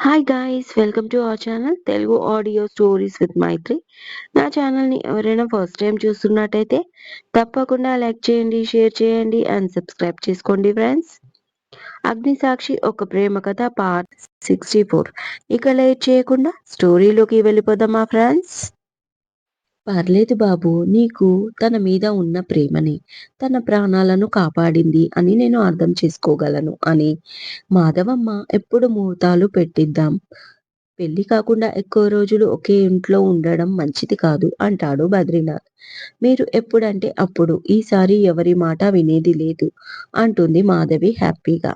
Hi guys welcome to our channel Telugu audio stories with Maithri నా ఛానల్ని ఎవరైనా first time చూస్తున్నట్టయితే తప్పకుండా లైక్ చేయండి షేర్ చేయండి అండ్ సబ్స్క్రైబ్ చేసుకోండి ఫ్రెండ్స్ అగ్నిసాక్షి ఒక ప్రేమ కథ పార్ట్ సిక్స్టీ ఫోర్ ఇక లేట్ చేయకుండా స్టోరీలోకి వెళ్ళిపోదామా ఫ్రెండ్స్ పర్లేదు బాబు నీకు తన మీద ఉన్న ప్రేమని తన ప్రాణాలను కాపాడింది అని నేను అర్థం చేసుకోగలను అని. మాధవమ్మ ఎప్పుడు ముహూర్తాలు పెట్టిద్దాం? పెళ్ళి కాకుండా ఎక్కువ రోజులు ఒకే ఇంట్లో ఉండడం మంచిది కాదు అంటాడు బద్రీనాథ్. మీరు ఎప్పుడంటే అప్పుడు ఈసారి ఎవరి మాట వినేది లేదు అంటుంది మాధవి హ్యాపీగా.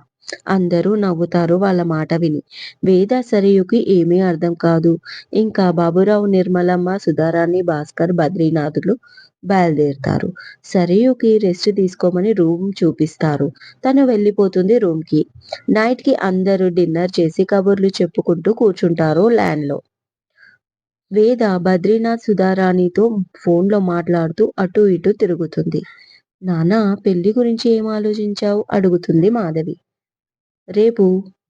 అందరూ నవ్వుతారు వాళ్ళ మాట విని. వేద సరయుకి ఏమీ అర్థం కాదు. ఇంకా బాబురావు నిర్మలమ్మ సుధారాణి భాస్కర్ బద్రీనాథులు బయలుదేరుతారు. సరయుకి రెస్ట్ తీసుకోమని రూమ్ చూపిస్తారు. తను వెళ్ళిపోతుంది రూమ్కి నైట్కి అందరూ డిన్నర్ చేసి కబుర్లు చెప్పుకుంటూ కూర్చుంటారు ల్యాండ్లో వేద బద్రీనాథ్ సుధారాణితో ఫోన్లో మాట్లాడుతూ అటు ఇటు తిరుగుతుంది. నానా పెళ్ళి గురించి ఏం ఆలోచించావు? అడుగుతుంది మాధవి. రేపు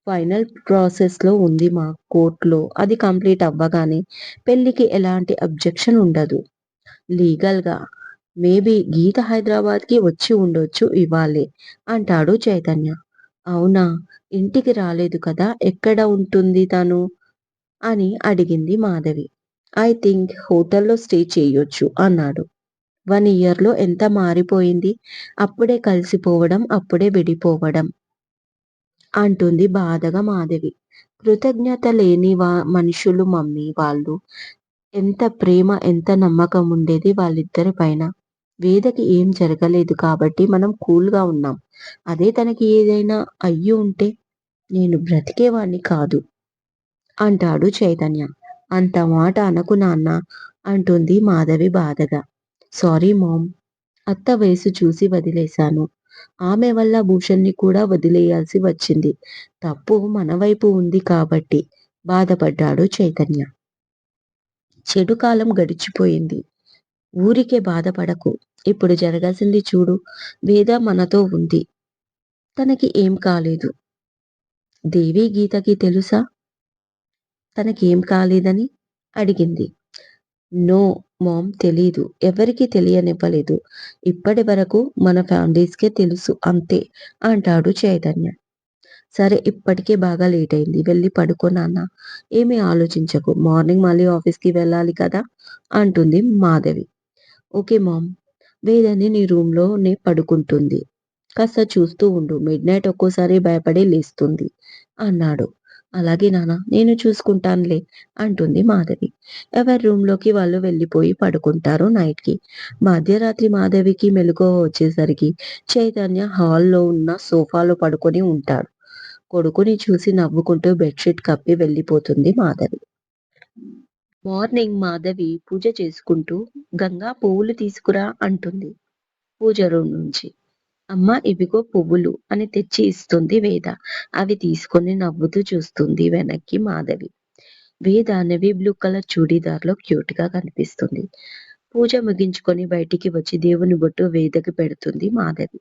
ఫైనల్ ప్రాసెస్లో ఉంది మా కోర్టులో. అది కంప్లీట్ అవ్వగానే పెళ్ళికి ఎలాంటి అబ్జెక్షన్ ఉండదు. లీగల్గా మేబీ గీత హైదరాబాద్కి వచ్చి ఉండొచ్చు ఇవ్వాలి అంటాడు చైతన్య. అవునా? ఇంటికి రాలేదు కదా? ఎక్కడ ఉంటుంది తను? అని అడిగింది మాధవి. ఐ థింక్ హోటల్లో స్టే చేయొచ్చు అన్నాడు. వన్ ఇయర్లో ఎంత మారిపోయింది? అప్పుడే కలిసిపోవడం అప్పుడే విడిపోవడం. అంటుంది బాధగా మాధవి. కృతజ్ఞత లేని వా మనుషులు మమ్మీ వాళ్ళు. ఎంత ప్రేమ ఎంత నమ్మకం ఉండేది వాళ్ళిద్దరి పైన. వేదకి ఏం జరగలేదు కాబట్టి మనం కూల్గా ఉన్నాం. అదే తనకి ఏదైనా అయ్యి ఉంటే నేను బ్రతికేవాణ్ణి కాదు అంటాడు చైతన్య. అంత మాట అనకు నాన్న అంటుంది మాధవి బాధగా. Sorry mom. అత్త వయసు చూసి వదిలేశాను. ఆమె వల్ల భూషణ్ని కూడా వదిలేయాల్సి వచ్చింది. తప్పు మన వైపు ఉంది కాబట్టి బాధపడ్డాడు చైతన్య. చెడు కాలం గడిచిపోయింది. ఊరికే బాధపడకు. ఇప్పుడు జరగాల్సింది చూడు. వేద మనతో ఉంది. తనకి ఏం కాలేదు. దేవి గీతకి తెలుసా? తనకేం కాలేదని అడిగింది. నో మామ్ తెలీదు ఎవరికి తెలియనివ్వలేదు. ఇప్పటి వరకు మన ఫ్యామిలీస్కే తెలుసు అంతే అంటాడు చైతన్య. సరే ఇప్పటికే బాగా లేట్ అయింది వెళ్ళి పడుకో నాన్న. ఏమీ ఆలోచించకు మార్నింగ్ మళ్ళీ ఆఫీస్కి వెళ్ళాలి కదా అంటుంది మాధవి. ఓకే మామ్ వేదని నీ రూమ్లోనే పడుకుంటుంది. కాస్త చూస్తూ ఉండు మిడ్ నైట్ ఒక్కోసారి భయపడి లేస్తుంది అన్నాడు. అలాగే నానా నేను చూసుకుంటానులే అంటుంది మాధవి. ఎవరి రూమ్లోకి వాళ్ళు వెళ్ళిపోయి పడుకుంటారు నైట్కి. మధ్యరాత్రి మాధవికి మెలకువ వచ్చేసరికి చైతన్య హాల్లో ఉన్న సోఫాలో పడుకొని ఉంటాడు. కొడుకుని చూసి నవ్వుకుంటూ బెడ్షీట్ కప్పి వెళ్ళిపోతుంది మాధవి. మార్నింగ్ మాధవి పూజ చేసుకుంటూ గంగా పువ్వులు తీసుకురా అంటుంది. పూజ రూమ్ నుంచి. అమ్మ ఇవిగో పువ్వులు అని తెచ్చి ఇస్తుంది వేద. అవి తీసుకొని నవ్వుతూ చూస్తుంది వెనక్కి మాధవి. వేద నెవీ బ్లూ కలర్ చూడీదార్లో క్యూట్గా కనిపిస్తుంది. పూజ ముగించుకొని బయటికి వచ్చి దేవుని బొట్టు వేదకి పెడుతుంది మాధవి.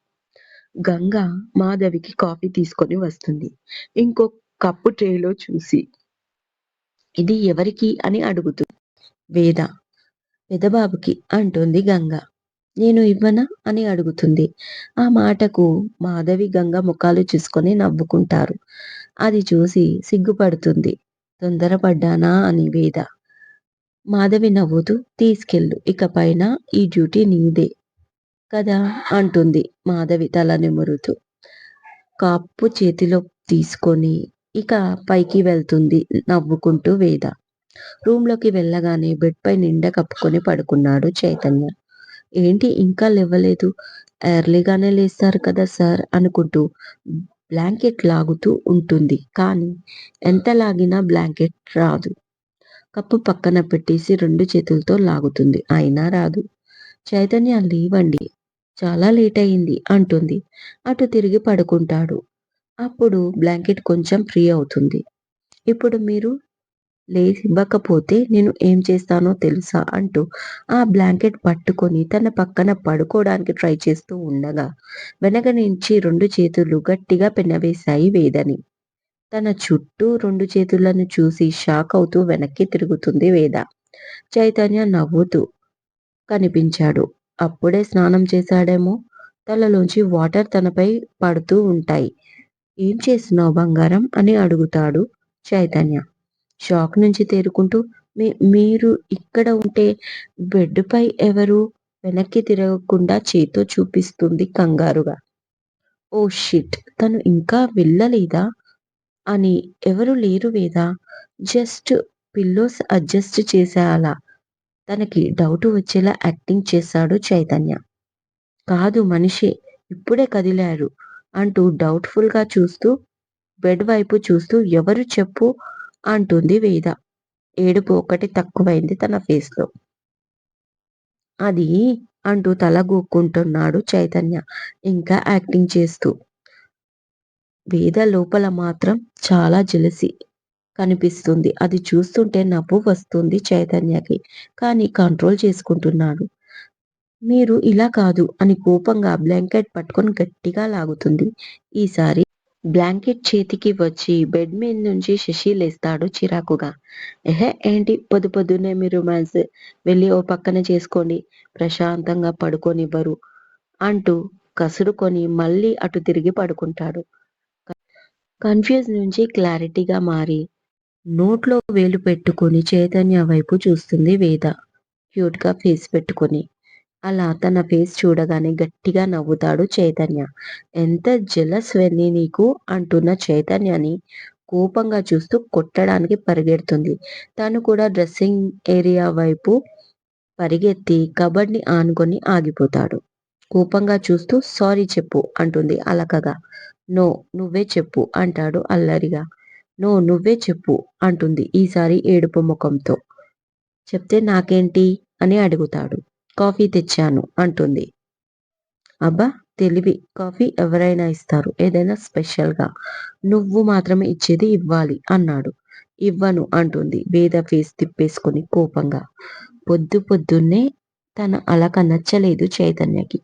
గంగ మాధవికి కాఫీ తీసుకొని వస్తుంది. ఇంకో కప్పు ట్రేలో చూసి ఇది ఎవరికి అని అడుగుతుంది వేద పెదబాబుకి అంటుంది గంగ. నేను ఇవ్వనా అని అడుగుతుంది. ఆ మాటకు మాధవి గంగ ముఖాలు చూసుకొని నవ్వుకుంటారు. అది చూసి సిగ్గుపడుతుంది. తొందరపడ్డానా? అని వేద. మాధవి నవ్వుతూ తీసుకెళ్ళు ఇక పైన ఈ డ్యూటీ నీదే కదా? అంటుంది మాధవి తల నిమురుతూ. కాపు చేతిలో తీసుకొని ఇక పైకి వెళ్తుంది నవ్వుకుంటూ వేద. రూమ్లోకి వెళ్ళగానే బెడ్ పై నిండా కప్పుకొని పడుకున్నాడు చైతన్య. ఏంటి ఇంకా లేవలేదు? ఎర్లీగానే లేస్తారు కదా సార్ అనుకుంటూ బ్లాంకెట్ లాగుతూ ఉంటుంది. కానీ ఎంత లాగినా బ్లాంకెట్ రాదు. కప్పు పక్కన పెట్టేసి రెండు చేతులతో లాగుతుంది. అయినా రాదు. చైతన్య లేవండి. చాలా లేట్ అయింది అంటుంది. అటు తిరిగి పడుకుంటాడు. అప్పుడు బ్లాంకెట్ కొంచెం ఫ్రీ అవుతుంది. ఇప్పుడు మీరు లేవకపోతే నేను ఏం చేస్తానో తెలుసా అంటూ ఆ బ్లాంకెట్ పట్టుకొని తన పక్కన పడుకోవడానికి ట్రై చేస్తూ ఉండగా వెనక నుంచి రెండు చేతులు గట్టిగా పెనవేశాయి వేదని. తన చుట్టూ రెండు చేతులను చూసి షాక్ అవుతూ వెనక్కి తిరుగుతుంది వేద. చైతన్య నవ్వుతూ కనిపించాడు. అప్పుడే స్నానం చేశాడేమో? తలలోంచి వాటర్ తనపై పడుతూ ఉంటాయి. ఏం చేస్తున్నావు బంగారం? అని అడుగుతాడు చైతన్య. షాక్ నుంచి తేరుకుంటూ మీ మీరు ఇక్కడ ఉంటే బెడ్పై ఎవరు వెనక్కి తిరగకుండా చేతో చూపిస్తుంది కంగారుగా. ఓ షిట్ తను ఇంకా వెళ్ళలేదా? అని ఎవరు లేరు వేదా? జస్ట్ పిల్లోస్ అడ్జస్ట్ చేసే అలా తనకి డౌట్ వచ్చేలా యాక్టింగ్ చేశాడు చైతన్య. కాదు మనిషి ఇప్పుడే కదిలారు అంటూ డౌట్ఫుల్గా చూస్తూ బెడ్ వైపు చూస్తూ ఎవరు చెప్పు అంటుంది వేద. ఏడుపు ఒకటి తక్కువైంది తన ఫేస్లో. అది అంటూ తల గోక్కుంటున్నాడు చైతన్య. ఇంకా యాక్టింగ్ చేస్తూ. వేద లోపల మాత్రం చాలా జెలసి కనిపిస్తుంది. అది చూస్తుంటే నవ్వు వస్తుంది చైతన్యకి. కానీ కంట్రోల్ చేసుకుంటున్నాడు. మీరు ఇలా కాదు అని కోపంగా బ్లాంకెట్ పట్టుకొని గట్టిగా లాగుతుంది. ఈసారి బ్లాంకెట్ చేతికి వచ్చి బెడ్ మీద నుంచి శశి లేస్తాడు చిరాకుగా. ఎహే ఏంటి? పొద్దు పొద్దున్నే మీరు రొమాన్స్ వెళ్ళి ఓ పక్కన చేసుకోండి. ప్రశాంతంగా పడుకోనివ్వరు అంటూ కసుడుకొని మళ్ళీ అటు తిరిగి పడుకుంటాడు. కన్ఫ్యూజ్ నుంచి క్లారిటీగా మారి నోట్లో వేలు పెట్టుకొని చైతన్య వైపు చూస్తుంది వేద. క్యూట్గా ఫేస్ పెట్టుకొని. అలా తన ఫేస్ చూడగానే గట్టిగా నవ్వుతాడు చైతన్య. ఎంత జెలస్ వెళ్ళి నీకు? అంటున్న చైతన్యని కోపంగా చూస్తూ కొట్టడానికి పరిగెడుతుంది. తను కూడా డ్రెస్సింగ్ ఏరియా వైపు పరిగెత్తి కబడ్ని ఆనుకొని ఆగిపోతాడు. కోపంగా చూస్తూ సారీ చెప్పు అంటుంది అలకగా. నో నువ్వే చెప్పు అంటాడు అల్లరిగా. నో నువ్వే చెప్పు అంటుంది ఈసారి ఏడుపు ముఖంతో. చెప్తే నాకేంటి? అని అడుగుతాడు. కాఫీ తెచ్చాను అంటుంది. అబ్బా తెలివి. కాఫీ ఎవరైనా ఇస్తారు. ఏదైనా స్పెషల్గా. నువ్వు మాత్రమే ఇచ్చేది ఇవ్వాలి అన్నాడు. ఇవ్వను అంటుంది వేద ఫేస్ తిప్పేసుకుని కోపంగా. పొద్దు పొద్దున్నే తన అలాక నచ్చలేదు చైతన్యకి.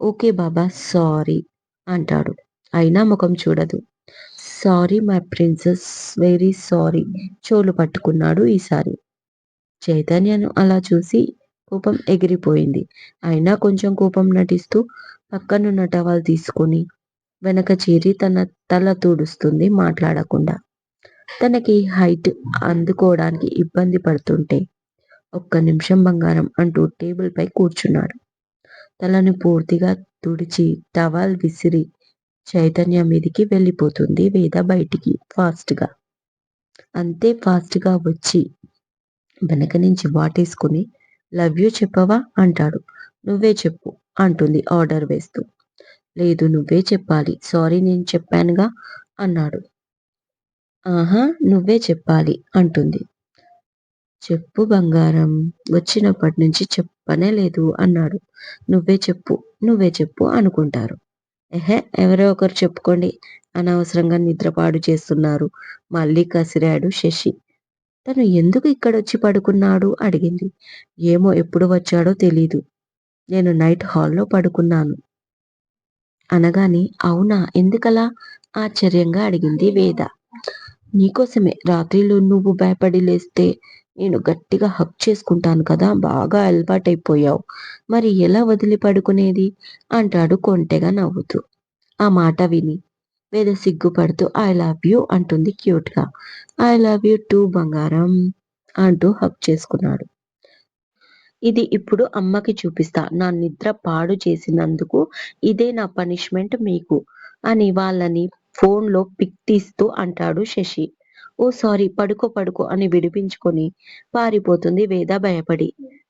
ఓకే బాబా సారీ అంటాడు. అయినా ముఖం చూడదు. Sorry my princess very sorry. చోలు పట్టుకున్నాడు ఈసారి. చైతన్యను అలా చూసి కోపం ఎగిరిపోయింది. అయినా కొంచెం కోపం నటిస్తూ పక్కనున్న టవల్ తీసుకొని వెనక చేరి తన తల తుడుస్తుంది మాట్లాడకుండా. తనకి హైట్ అందుకోవడానికి ఇబ్బంది పడుతుంటే ఒక్క నిమిషం బంగారం అంటూ టేబుల్ పై కూర్చున్నాడు. తలని పూర్తిగా తుడిచి టవల్ విసిరి చైతన్య మీదికి వెళ్ళిపోతుంది వేద బయటికి ఫాస్ట్గా అంతే ఫాస్ట్గా వచ్చి వెనక నుంచి వాటేసుకుని లవ్ యూ చెప్పవా? అంటాడు. నువ్వే చెప్పు అంటుంది ఆర్డర్ వేస్తూ. లేదు నువ్వే చెప్పాలి. సారీ నేను చెప్పానుగా? అన్నాడు. ఆహా నువ్వే చెప్పాలి అంటుంది. చెప్పు బంగారం వచ్చినప్పటి నుంచి చెప్పనే లేదు అన్నాడు. నువ్వే చెప్పు నువ్వే చెప్పు అనుకుంటారు. ఎహే ఎవరో ఒకరు చెప్పుకోండి. అనవసరంగా నిద్రపాడు చేస్తున్నారు. మళ్ళీ కసిరాడు శశి. తను ఎందుకు ఇక్కడొచ్చి పడుకున్నాడు? అడిగింది. ఏమో ఎప్పుడు వచ్చాడో తెలీదు. నేను నైట్ హాల్లో పడుకున్నాను. అనగానే అవునా? ఎందుకలా? ఆశ్చర్యంగా అడిగింది వేద. నీకోసమే. రాత్రిలో నువ్వు భయపడి లేస్తే నేను గట్టిగా హక్ చేసుకుంటాను కదా? బాగా అలవాటైపోయావు. మరి ఎలా వదిలి పడుకునేది? అంటాడు కొంటెగా నవ్వుతూ. ఆ మాట విని. వేద సిగ్గుపడుతూ ఐ లవ్ యూ అంటుంది క్యూట్గా ఐ లవ్ యూ టూ బంగారం అంటూ హక్ చేసుకున్నాడు. ఇది ఇప్పుడు అమ్మకి చూపిస్తా. నా నిద్ర పాడు చేసినందుకు ఇదే నా పనిష్మెంట్ మీకు అని వాళ్ళని ఫోన్లో పిక్ తీస్తూ అంటాడు శశి. ఓ సారీ పడుకో పడుకో అని విడిపించుకొని పారిపోతుంది వేద భయపడి.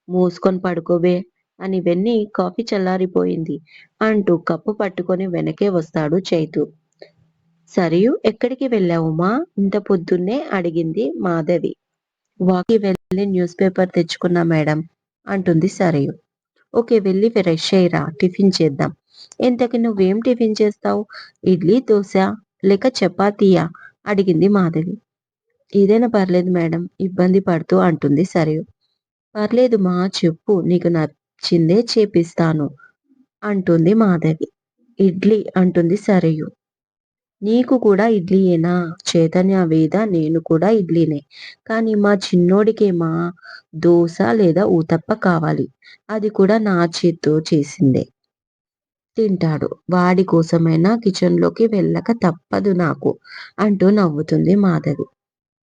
మూసుకొని పడుకోవే అని వెన్ని కాఫీ చల్లారిపోయింది అంటూ కప్పు పట్టుకొని వెనకే వస్తాడు చైతు. సరియు ఎక్కడికి వెళ్ళావుమా? ఇంత పొద్దున్నే అడిగింది మాధవి. వాకి వెళ్ళి న్యూస్ పేపర్ తెచ్చుకున్నా మేడం అంటుంది సరియు. ఓకే వెళ్ళి ఫ్రెష్ అయ్యిరా టిఫిన్ చేద్దాం. ఇంతకి నువ్వేం టిఫిన్ చేస్తావు? ఇడ్లీ దోశ లేక చపాతీయా? అడిగింది మాధవి. ఏదైనా పర్లేదు మేడం ఇబ్బంది పడుతూ అంటుంది సరియు. పర్లేదు మా చెప్పు నీకు నచ్చిందే చేపిస్తాను అంటుంది మాధవి. ఇడ్లీ అంటుంది సరియు. నీకు కూడా ఇడ్లీయేనా? చైతన్య వేద నేను కూడా ఇడ్లీనే. కానీ మా చిన్నోడికేమా దోశ లేదా ఊతప్ప కావాలి. అది కూడా నా చేత్తో చేసిందే. తింటాడు. వాడి కోసమైనా కిచెన్లోకి వెళ్ళక తప్పదు నాకు అంటూ నవ్వుతుంది మాధవి.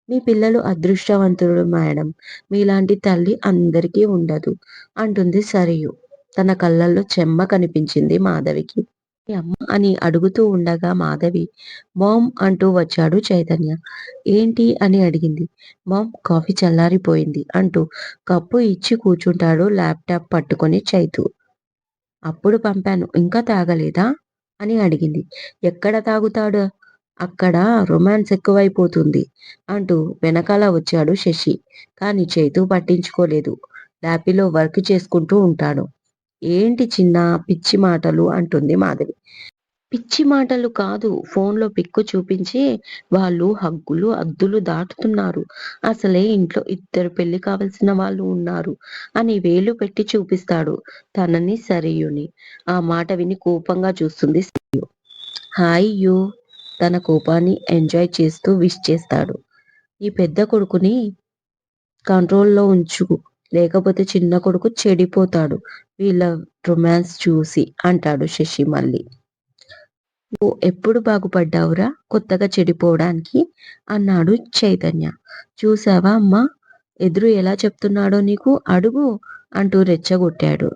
మీ పిల్లలు అదృష్టవంతులు మేడం. మీలాంటి తల్లి అందరికీ ఉండదు అంటుంది సరియు. తన కళ్ళల్లో చెమ్మ కనిపించింది మాధవికి. అమ్మ అని అడుగుతూ ఉండగా మాధవి మామ్ అంటూ వచ్చాడు చైతన్య. ఏంటి? అని అడిగింది. మామ్ కాఫీ చల్లారిపోయింది అంటూ కప్పు ఇచ్చి కూర్చుంటాడు ల్యాప్టాప్ పట్టుకొని చైతు. అప్పుడు పంపాను ఇంకా తాగలేదా? అని అడిగింది. ఎక్కడ తాగుతాడు? అక్కడ రొమాన్స్ ఎక్కువైపోతుంది అంటూ వెనకాల వచ్చాడు శశి. కానీ చైతు పట్టించుకోలేదు. ల్యాపీలో వర్క్ చేసుకుంటూ ఉంటాడు. ఏంటి చిన్న పిచ్చి మాటలు అంటుంది మాధవి. పిచ్చి మాటలు కాదు ఫోన్లో పిక్కు చూపించి వాళ్ళు హగ్గులు అద్దులు దాటుతున్నారు. అసలే ఇంట్లో ఇద్దరు పెళ్ళి కావలసిన వాళ్ళు ఉన్నారు అని వేలు పెట్టి చూపిస్తాడు తనని సరియుని. ఆ మాట విని కోపంగా చూస్తుంది సరియు. Hi you. తన కోపాన్ని ఎంజాయ్ చేస్తూ విష్ చేస్తాడు. ఈ పెద్ద కొడుకుని కంట్రోల్లో ఉంచు. లేకపోతే చిన్న కొడుకు చెడిపోతాడు. వీళ్ళ రొమాన్స్ చూసి అంటాడు శశి మళ్ళీ. నువ్వు ఎప్పుడు బాగుపడ్డావురా? కొత్తగా చెడిపోవడానికి? అన్నాడు చైతన్య. చూసావా అమ్మా? ఎదురు ఎలా చెప్తున్నాడో నీకు అడుగు అంటూ రెచ్చగొట్టాడు.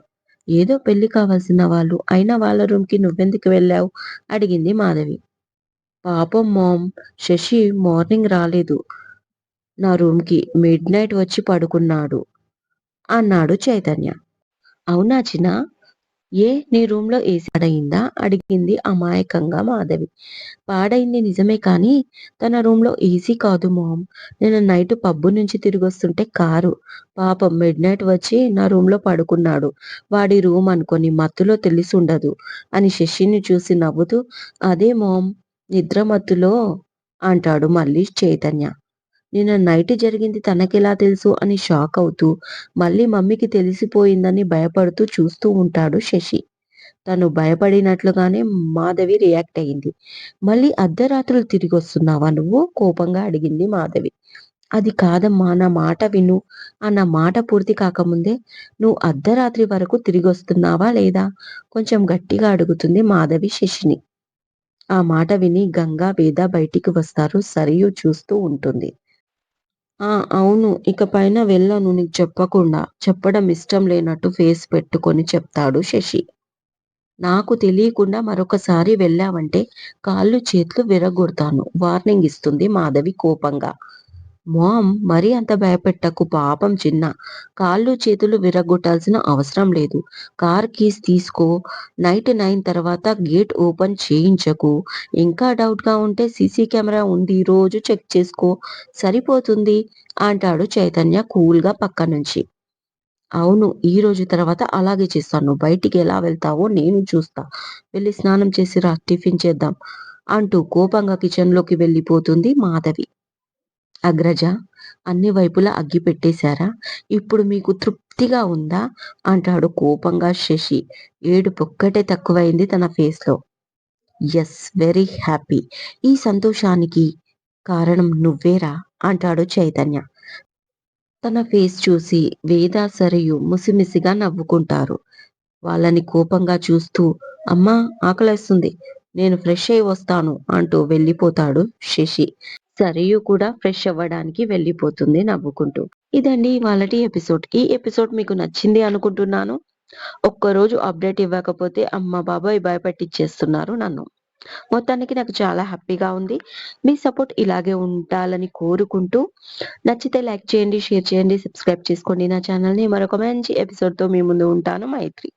ఏదో పెళ్ళి కావాల్సిన వాళ్ళు అయినా వాళ్ళ రూమ్కి నువ్వెందుకు వెళ్ళావు? అడిగింది మాధవి. పాపం మామ్ శశి మార్నింగ్ రాలేదు. నా రూమ్కి మిడ్ నైట్ వచ్చి పడుకున్నాడు. అన్నాడు చైతన్య. అవునా చిన్న? ఏ నీ రూమ్లో ఏసీ పాడయిందా అడిగింది అమాయకంగా మాధవి. పాడైంది నిజమే కానీ తన రూమ్లో ఏసీ కాదు మామ్ నేను నైట్ పబ్బు నుంచి తిరిగి వస్తుంటే కారు. పాపం మిడ్ నైట్ వచ్చి నా రూమ్లో పడుకున్నాడు. వాడి రూమ్ అనుకొని మత్తులో తెలిసి ఉండదు అని శశిని చూసి నవ్వుతూ అదే మామ్ నిద్ర మత్తులో అంటాడు మళ్ళీ చైతన్య. నిన్న నైట్ జరిగింది తనకెలా తెలుసు అని షాక్ అవుతూ మళ్ళీ మమ్మీకి తెలిసిపోయిందని భయపడుతూ చూస్తూ ఉంటాడు శశి. తను భయపడినట్లుగానే మాధవి రియాక్ట్ అయ్యింది. మళ్ళీ అర్ధరాత్రులు తిరిగి వస్తున్నావా నువ్వు? కోపంగా అడిగింది మాధవి. అది కాదమ్మా నా మాట విను. అన్న మాట పూర్తి కాకముందే నువ్వు అర్ధరాత్రి వరకు తిరిగి వస్తున్నావా లేదా? కొంచెం గట్టిగా అడుగుతుంది మాధవి శశిని. ఆ మాట విని గంగా వేద బయటికి వస్తారు సరియు చూస్తూ ఉంటుంది. ఆ! అవును. ఇకపైన వెళ్ళను నీకు చెప్పకుండా. చెప్పడం ఇష్టం లేనట్టు ఫేస్ పెట్టుకొని చెప్తాడు శశి. నాకు తెలియకుండా మరొకసారి వెళ్ళావంటే కాళ్ళు చేతులు విరగొడతాను వార్నింగ్ ఇస్తుంది మాధవి కోపంగా. మామ్ మరీ అంత భయపెట్టకు పాపం చిన్న. కాళ్ళు చేతులు విరగొట్టాల్సిన అవసరం లేదు. కార్ కీస్ తీసుకో. నైట్ నైన్ తర్వాత గేట్ ఓపెన్ చేయించకు. ఇంకా డౌట్‌గా ఉంటే సీసీ కెమెరా ఉంది రోజు చెక్ చేసుకో. సరిపోతుంది అంటాడు చైతన్య కూల్‌గా పక్క నుంచి అవును. ఈ రోజు తర్వాత అలాగే చేస్తాను. బయటికి ఎలా వెళ్తావో నేను చూస్తా. వెళ్ళి స్నానం చేసి రా టిఫిన్ చేద్దాం అంటూ కోపంగా కిచెన్‌లోకి వెళ్ళిపోతుంది మాధవి. అగ్రజ అన్ని వైపులా అగ్గి పెట్టేశారా? ఇప్పుడు మీకు తృప్తిగా ఉందా? అంటాడు కోపంగా శశి. ఏడుపొక్కటే తక్కువైంది తన ఫేస్‌లో. Yes very happy. ఈ సంతోషానికి కారణం నువ్వేరా అంటాడు చైతన్య. తన ఫేస్ చూసి వేద సరియు ముసిమిసిగా నవ్వుకుంటారు. వాళ్ళని కోపంగా చూస్తూ అమ్మా ఆకలేస్తుంది. నేను ఫ్రెష్ అయి వస్తాను అంటూ వెళ్ళిపోతాడు శశి. సరియు కూడా ఫ్రెష్ అవ్వడానికి వెళ్ళిపోతుంది నవ్వుకుంటూ. ఇదండి ఇవాళటి ఎపిసోడ్. ఈ ఎపిసోడ్ మీకు నచ్చింది అనుకుంటున్నాను. ఒక్కరోజు అప్డేట్ ఇవ్వకపోతే అమ్మ బాబాయ్ భయపెట్టిచ్చేస్తున్నారు నన్ను. మొత్తానికి నాకు చాలా హ్యాపీగా ఉంది. మీ సపోర్ట్ ఇలాగే ఉండాలని కోరుకుంటూ నచ్చితే లైక్ చేయండి, షేర్ చేయండి, సబ్స్క్రైబ్ చేసుకోండి నా ఛానల్‌ని. మరొక మంచి ఎపిసోడ్‌తో మీ ముందు ఉంటాను మైత్రి.